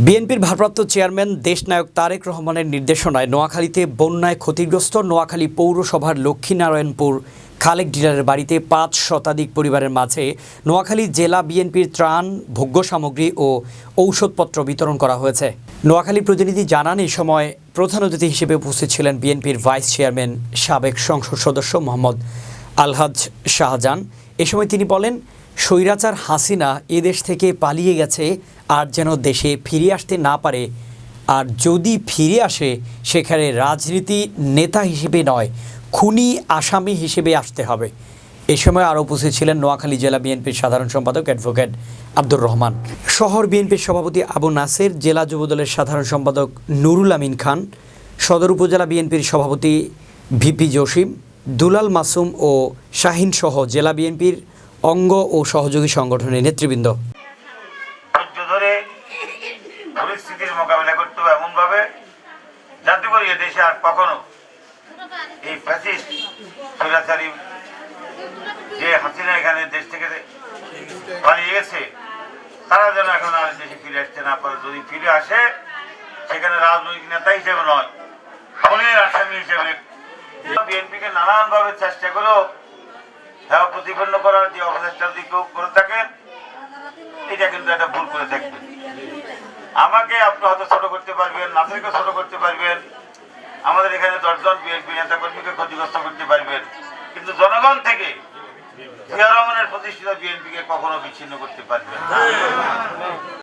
বিএনপির ভারপ্রাপ্ত চেয়ারম্যান দেশনায়ক তারেক রহমানের নির্দেশনায় নোয়াখালীতে বন্যায় ক্ষতিগ্রস্ত নোয়াখালী পৌরসভার লক্ষ্মীনারায়ণপুর খালেক ডিলারের বাড়িতে পাঁচ শতাধিক পরিবারের মাঝে নোয়াখালী জেলা বিএনপির ত্রাণ, ভোগ্য সামগ্রী ও ঔষধপত্র বিতরণ করা হয়েছে। নোয়াখালী প্রতিনিধি জানান এই সময় প্রধান অতিথি হিসেবে উপস্থিত ছিলেন বিএনপির ভাইস চেয়ারম্যান, সাবেক সংসদ সদস্য মোহাম্মদ আলহাজ শাহজাহান। এ সময় তিনি বলেন স্বৈরাচার হাসিনা এ দেশ থেকে পালিয়ে গেছে আর যেন দেশে ফিরে আসতে না পারে। আর যদি ফিরে আসে, সেখানে রাজনীতি নেতা হিসেবে নয়, খুনি আসামি হিসেবে আসতে হবে। এ সময় আরও উপস্থিত ছিলেন নোয়াখালী জেলা বিএনপির সাধারণ সম্পাদক অ্যাডভোকেট আব্দুর রহমান। শহর বিএনপির সভাপতি আবু নাসের, জেলা যুবদলের সাধারণ সম্পাদক নুরুল আমিন খান, সদর উপজেলা বিএনপির সভাপতি ভিপি জসিম, দুলাল মাসুম ও শাহিন সহ জেলা বিএনপির অঙ্গ ও সহযোগী সংগঠনের নেতৃবৃন্দ। ধরে পরিস্থিতির মোকাবিলা করতে হবে এমন ভাবে যাতে করে দেশে আর এই যে এখানে দেশ থেকে তারা যেন এখন আর দেশে ফিরে আসতে না পারে। যদি ফিরে আসে রাজনৈতিক নেতা নয় নানানভাবে চেষ্টা করেও হ্যাঁ প্রতিপন্ন করার যে অপচেষ্টা যদি কেউ করে থাকেন, এটা কিন্তু একটা ভুল করে থাকবে আমাকে আপনি হয়তো ছোট করতে পারবেন নাসিরকে ছোট করতে পারবেন, আমাদের এখানে দশজন বিএনপি নেতা কর্মীকে ক্ষতিগ্রস্ত করতে পারবেন কিন্তু জনগণ থেকে জিয়া রহমানের প্রতিষ্ঠিত বিএনপিকে কখনো বিচ্ছিন্ন করতে পারবেন।